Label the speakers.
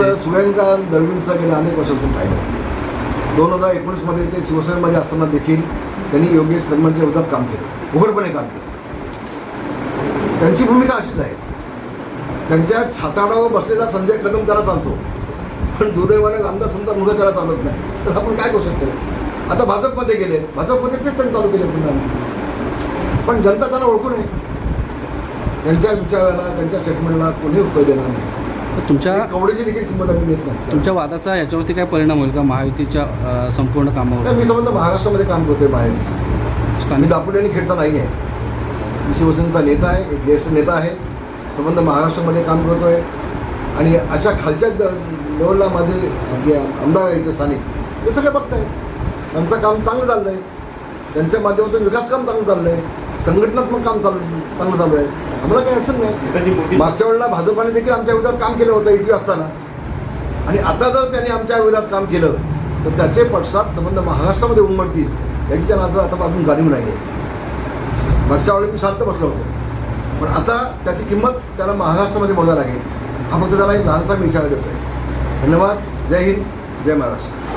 Speaker 1: असं सुयंका दळवींचं गेल्या अनेक वर्षापासून पाहिलं. दोन हजार एकोणीसमध्ये ते शिवसेनेमध्ये असताना देखील त्यांनी योगेश कदमांच्या विरोधात काम केलं. उघडपणे काम केलं. त्यांची भूमिका अशीच आहे. त्यांच्या छाताडावर बसलेला संजय कदम त्याला चालतो. पण दुर्दैवानं आमदार समजा मुलं त्याला चालत नाही. तर आपण काय करू शकतो? आता भाजपमध्ये गेले. भाजपमध्ये तेच त्यांनी चालू केले पुन्हा. पण जनता त्यांना ओळखू नये. त्यांच्या विचाराला त्यांच्या स्टेटमेंटला कोणी उत्तर देणार नाही.
Speaker 2: तुमच्या
Speaker 1: कवडीची देखील किंमत आम्ही देत नाही.
Speaker 2: तुमच्या वादाचा याच्यावरती काय परिणाम होईल का? महायुतीच्या संपूर्ण कामावर?
Speaker 1: मी समजा महाराष्ट्रामध्ये काम करतोय बाहेर. मी
Speaker 2: स्थानिक
Speaker 1: दापोली आणि खेडचा नाही आहे. मी शिवसेनेचा नेता आहे एक ज्येष्ठ नेता आहे. संबंध महाराष्ट्रामध्ये काम करतोय. आणि अशा खालच्या लेवलला माझे जे आमदार आहेत ते स्थानिक ते सगळे बघताय त्यांचं काम चांगलं चाललंय. त्यांच्या माध्यमातून विकास काम चांगलं चाललंय. संघटनात्मक काम चाल चांगलं चालू आहे आम्हाला काही अडचण नाही. मागच्या वेळेला भाजपाने देखील आमच्या विरोधात काम केलं होतं इथे असताना. आणि आता जर त्यांनी आमच्या विरोधात काम केलं तर त्याचे पडसाद संबंध महाराष्ट्रामध्ये उमटतील याची त्यांना आता आता अजून जाणीव नाही आहे मागच्या वेळेला मी शांत बसलो होतो. पण आता त्याची किंमत त्याला महाराष्ट्रामध्ये मोजायला लागेल. हा फक्त त्याला एक लहानसा मी इशारा देतोय. धन्यवाद. जय हिंद. जय महाराष्ट्र.